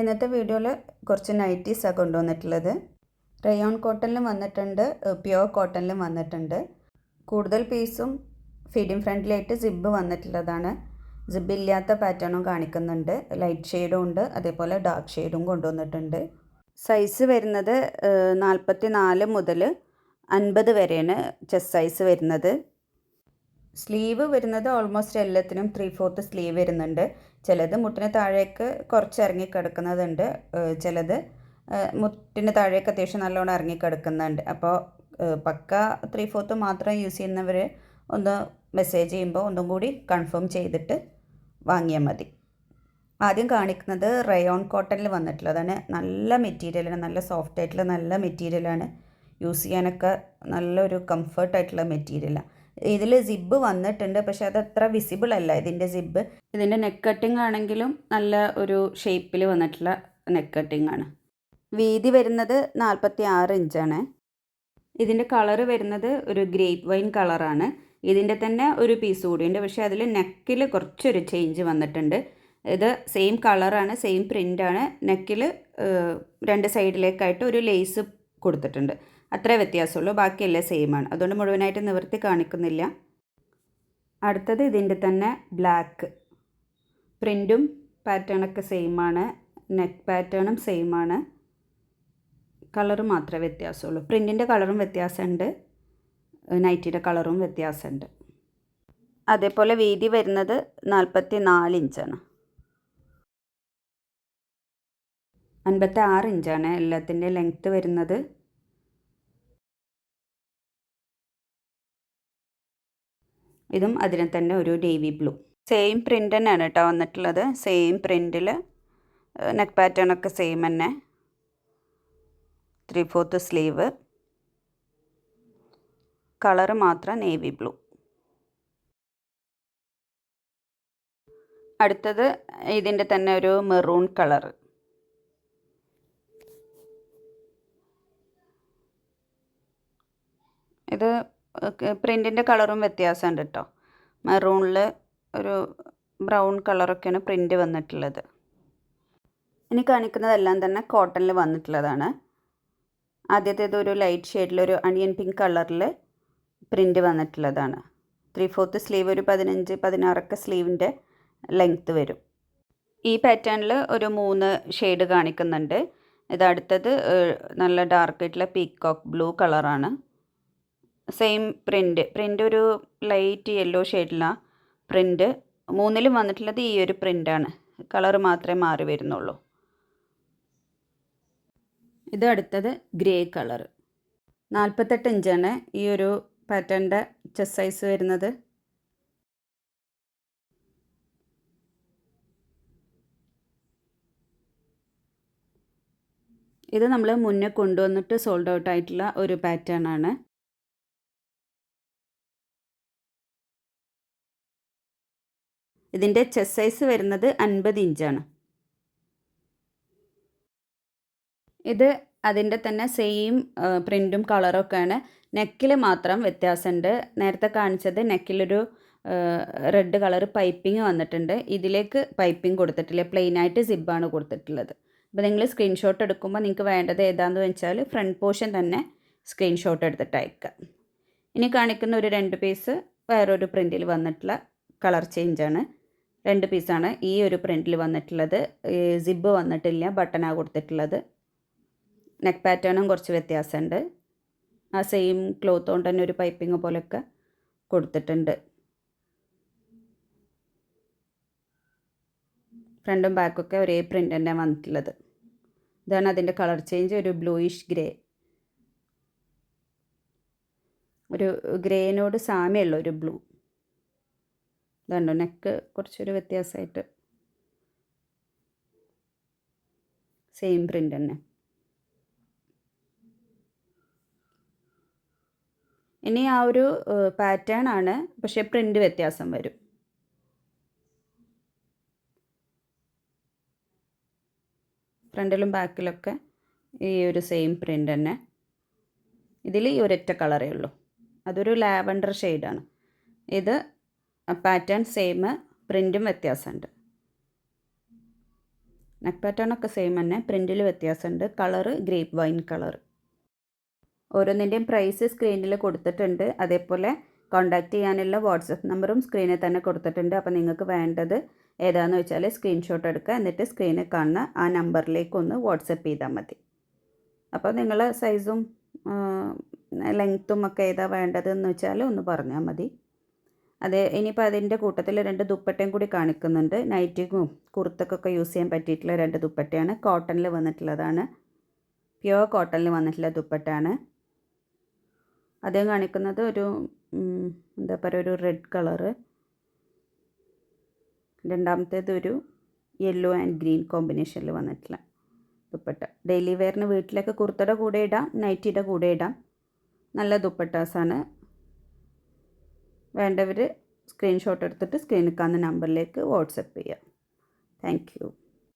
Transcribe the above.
ഇന്നത്തെ വീഡിയോയിൽ കുറച്ച് നൈറ്റീസാണ് കൊണ്ടുവന്നിട്ടുള്ളത്. റയോൺ കോട്ടണിലും വന്നിട്ടുണ്ട് പ്യുവർ കോട്ടണിലും വന്നിട്ടുണ്ട്. കൂടുതൽ പീസും ഫീഡിങ് ഫ്രണ്ട്ലിയായിട്ട് സിബ് വന്നിട്ടുള്ളതാണ്. സിബ് ഇല്ലാത്ത പാറ്റേണും കാണിക്കുന്നുണ്ട്. ലൈറ്റ് ഷെയ്ഡും ഉണ്ട് അതേപോലെ ഡാർക്ക് ഷെയ്ഡും കൊണ്ടുവന്നിട്ടുണ്ട്. സൈസ് വരുന്നത് നാൽപ്പത്തി നാല് മുതൽ അൻപത് വരെയാണ് ചെസ് സൈസ് വരുന്നത്. സ്ലീവ് വരുന്നത് ഓൾമോസ്റ്റ് എല്ലാത്തിനും ത്രീ ഫോർത്ത് സ്ലീവ് വരുന്നുണ്ട്. ചിലത് മുട്ടിന് താഴേക്ക് കുറച്ച് ഇറങ്ങി കിടക്കുന്നതുണ്ട് ചിലത് മുട്ടിന് താഴേക്ക് അത്യാവശ്യം നല്ലോണം ഇറങ്ങി കിടക്കുന്നുണ്ട് അപ്പോൾ പക്ക ത്രീ ഫോർത്ത് മാത്രം യൂസ് ചെയ്യുന്നവർ ഒന്ന് മെസ്സേജ് ചെയ്യുമ്പോൾ ഒന്നും കൂടി കൺഫേം ചെയ്തിട്ട് വാങ്ങിയാൽ മതി. ആദ്യം കാണിക്കുന്നത് റയോൺ കോട്ടണിൽ വന്നിട്ടുള്ളതാണ് നല്ല മെറ്റീരിയലാണ് നല്ല സോഫ്റ്റ് ആയിട്ടുള്ള നല്ല മെറ്റീരിയലാണ് യൂസ് ചെയ്യാനൊക്കെ നല്ലൊരു കംഫർട്ടായിട്ടുള്ള മെറ്റീരിയലാണ് ഇതിൽ സിബ്ബ് വന്നിട്ടുണ്ട്. പക്ഷെ അത് അത്ര വിസിബിൾ അല്ല ഇതിന്റെ സിബ്ബ് ഇതിന്റെ നെക്ക് കട്ടിംഗ് ആണെങ്കിലും നല്ല ഒരു ഷേപ്പിൽ വന്നിട്ടുള്ള നെക്ക് കട്ടിംഗ് ആണ്. വീതി വരുന്നത് നാൽപ്പത്തി ആറ് ഇഞ്ചാണ് ഇതിന്റെ കളറ് വരുന്നത് ഒരു ഗ്രേപ്പ് വൈൻ കളറാണ് ഇതിന്റെ തന്നെ ഒരു പീസ് കൂടിയുണ്ട് പക്ഷേ അതിൽ നെക്കിൽ കുറച്ചൊരു ചേഞ്ച് വന്നിട്ടുണ്ട്. ഇത് സെയിം കളറാണ് സെയിം പ്രിന്റാണ് നെക്കിൽ രണ്ട് സൈഡിലേക്കായിട്ട് ഒരു ലേസ് കൊടുത്തിട്ടുണ്ട്. അത്രേ വ്യത്യാസമുള്ളൂ. ബാക്കിയെല്ലാം ആണ്. അതുകൊണ്ട് മുഴുവനായിട്ട് നിവർത്തി കാണിക്കുന്നില്ല. അടുത്തത് ഇതിന്റെ തന്നെ ബ്ലാക്ക് പ്രിന്റും പാറ്റേണൊക്കെ സെയിം ആണ്. നെക്ക് പാറ്റേണും സെയിം ആണ്. കളർ മാത്രമേ വ്യത്യാസമുള്ളൂ. പ്രിന്റിന്റെ കളറും വ്യത്യാസമുണ്ട്. നൈറ്റിയുടെ കളറും വ്യത്യാസമുണ്ട്. അതേപോലെ വീതി വരുന്നത് നാൽപ്പത്തി നാല് ഇഞ്ചാണ് അൻപത്തി ആറ് ഇഞ്ചാണ് എല്ലാത്തിന്റെ ലെങ്ത്ത് വരുന്നത് ഇതും അതിനെ തന്നെ ഒരു നേവി ബ്ലൂ സെയിം പ്രിന്റ് തന്നെയാണ് കേട്ടോ വന്നിട്ടുള്ളത്. സെയിം പ്രിന്റിൽ നെക്ക് പാറ്റേൺ ഒക്കെ സെയിം തന്നെ. ത്രീ ഫോർത്ത് സ്ലീവ് കളറ് മാത്രം നേവി ബ്ലൂ അടുത്തത് ഇതിന്റെ തന്നെ ഒരു മെറൂൺ കളർ ഇത് പ്രിന്റിന്റെ കളറും വ്യത്യാസമുണ്ട് കേട്ടോ മെറൂണിൽ ഒരു ബ്രൗൺ കളറൊക്കെയാണ് പ്രിന്റ് വന്നിട്ടുള്ളത്. ഇനി കാണിക്കുന്നതെല്ലാം തന്നെ കോട്ടണിൽ വന്നിട്ടുള്ളതാണ്. ആദ്യത്തേത് ഒരു ലൈറ്റ് ഷെയ്ഡിലൊരു അണിയൻ പിങ്ക് കളറിൽ പ്രിന്റ് വന്നിട്ടുള്ളതാണ്. ത്രീ ഫോർത്ത് സ്ലീവ് ഒരു പതിനഞ്ച് പതിനാറൊക്കെ സ്ലീവിന്റെ ലെങ്ത്ത് വരും. ഈ പാറ്റേണിൽ ഒരു മൂന്ന് ഷെയ്ഡ് കാണിക്കുന്നുണ്ട്. ഇത് അടുത്തത് നല്ല ഡാർക്ക് ആയിട്ടുള്ള പീക്കോക്ക് ബ്ലൂ കളറാണ്. സെയിം പ്രിന്റ് പ്രിന്റ് ഒരു ലൈറ്റ് യെല്ലോ ഷെയ്ഡിലാണ് പ്രിന്റ് മൂന്നിലും വന്നിട്ടുള്ളത് ഈ ഒരു പ്രിന്റാണ് കളർ മാത്രമേ മാറി വരുന്നുള്ളൂ. ഇത് അടുത്തത് ഗ്രേ കളർ നാൽപ്പത്തെട്ട് ഇഞ്ചാണ് ഈ ഒരു പാറ്റേണിന്റെ ചെസ് സൈസ് വരുന്നത്. ഇത് നമ്മൾ മുന്നേ കൊണ്ടുവന്നിട്ട് സോൾഡ് ഔട്ട് ആയിട്ടുള്ള ഒരു പാറ്റേൺ ആണ്. ഇതിന്റെ ചെസ് സൈസ് വരുന്നത് അൻപത് ഇഞ്ചാണ് ഇത് അതിന്റെ തന്നെ സെയിം പ്രിന്റും കളറൊക്കെയാണ് നെക്കിൽ മാത്രം വ്യത്യാസമുണ്ട്. നേരത്തെ കാണിച്ചത് നെക്കിലൊരു റെഡ് കളർ പൈപ്പിംഗ് വന്നിട്ടുണ്ട്. ഇതിലേക്ക് പൈപ്പിംഗ് കൊടുത്തിട്ടില്ല. പ്ലെയിൻ ആയിട്ട് സിബാണ് കൊടുത്തിട്ടുള്ളത്. അപ്പോൾ നിങ്ങൾ സ്ക്രീൻഷോട്ട് എടുക്കുമ്പോൾ നിങ്ങൾക്ക് വേണ്ടത് ഏതാണെന്ന് വെച്ചാൽ ഫ്രണ്ട് പോർഷൻ തന്നെ സ്ക്രീൻഷോട്ട് എടുത്തിട്ട് അയക്കുക ഇനി കാണിക്കുന്ന ഒരു രണ്ട് പീസ് വേറൊരു പ്രിന്റിൽ വന്നിട്ടുള്ള കളർ ചേഞ്ചാണ് രണ്ട് പീസാണ്. ഈ ഒരു പ്രിന്റിൽ വന്നിട്ടുള്ളത്. സിബ് വന്നിട്ടില്ല ബട്ടണാണ് കൊടുത്തിട്ടുള്ളത്. നെക്ക് പാറ്റേണും കുറച്ച് വ്യത്യാസമുണ്ട് ആ സെയിം ക്ലോത്ത് കൊണ്ട് തന്നെ ഒരു പൈപ്പിംഗ് പോലെയൊക്കെ കൊടുത്തിട്ടുണ്ട്. ഫ്രണ്ടും ബാക്കൊക്കെ ഒരേ പ്രിന്റ് തന്നെ വന്നിട്ടുള്ളത്. ഇതാണ് അതിന്റെ കളർ ചേഞ്ച് ഒരു ബ്ലൂയിഷ് ഗ്രേ ഒരു ഗ്രേനോട് സാമ്യമുള്ള ഒരു ബ്ലൂ ഇതുണ്ടോ? നെക്ക് കുറച്ചൊരു വ്യത്യാസമായിട്ട്. സെയിം പ്രിന്റ് തന്നെ. ഇനി ആ ഒരു പാറ്റേൺ ആണ്. പക്ഷേ പ്രിന്റ് വ്യത്യാസം വരും. ഫ്രണ്ടിലും ബാക്കിലൊക്കെ ഈ ഒരു സെയിം പ്രിന്റ് തന്നെ. ഇതിൽ ഈ ഒരൊറ്റ കളറേ ഉള്ളൂ. അതൊരു ലാവൻഡർ ഷെയ്ഡാണ് ഇത് പാറ്റേൺ സെയിം പ്രിന്റും വ്യത്യാസമുണ്ട്. നെക്ക് പാറ്റേൺ ഒക്കെ സെയിം തന്നെ പ്രിന്റിൽ വ്യത്യാസമുണ്ട്. കളറ് ഗ്രേപ്പ് വൈൻ കളർ ഓരോന്നിന്റെയും പ്രൈസ് സ്ക്രീനിൽ കൊടുത്തിട്ടുണ്ട്. അതേപോലെ കോൺടാക്റ്റ് ചെയ്യാനുള്ള വാട്സപ്പ് നമ്പറും സ്ക്രീനിൽ തന്നെ കൊടുത്തിട്ടുണ്ട്. അപ്പോൾ നിങ്ങൾക്ക് വേണ്ടത് ഏതാണെന്ന് വെച്ചാൽ സ്ക്രീൻഷോട്ട് എടുക്കുക. എന്നിട്ട് സ്ക്രീനിൽ കാണുന്ന ആ നമ്പറിലേക്ക് ഒന്ന് വാട്സപ്പ് ചെയ്താൽ മതി. അപ്പോൾ നിങ്ങൾ സൈസും ലെങ്ത്തും ഒക്കെ ഏതാ വേണ്ടതെന്ന് വെച്ചാൽ ഒന്ന് പറഞ്ഞാൽ മതി. അതെ ഇനിയിപ്പോൾ അതിന്റെ കൂട്ടത്തിൽ രണ്ട് ദുപ്പട്ടയും കൂടി കാണിക്കുന്നുണ്ട്. നൈറ്റിക്കും കുർത്തക്കൊക്കെ യൂസ് ചെയ്യാൻ പറ്റിയിട്ടുള്ള രണ്ട് ദുപ്പട്ടയാണ്. കോട്ടണിൽ വന്നിട്ടുള്ളതാണ്. പ്യുവർ കോട്ടണിൽ വന്നിട്ടുള്ള ദുപ്പട്ടയാണ് അദ്ദേഹം കാണിക്കുന്നത് ഒരു എന്താ പറയുക ഒരു റെഡ് കളറ്. രണ്ടാമത്തേത് ഒരു യെല്ലോ ആൻഡ് ഗ്രീൻ കോമ്പിനേഷനിൽ വന്നിട്ടുള്ള ദുപ്പട്ട. ഡെയിലി വെയറിന് വീട്ടിലൊക്കെ കുർത്തയുടെ കൂടെ ഇടാം നൈറ്റിയുടെ കൂടെ ഇടാം. നല്ല ദുപ്പട്ടാസാണ്. വേണ്ടവർ സ്ക്രീൻഷോട്ട് എടുത്തിട്ട് സ്ക്രീനിൽ കാണുന്ന നമ്പറിലേക്ക് വാട്സപ്പ് ചെയ്യാം. താങ്ക്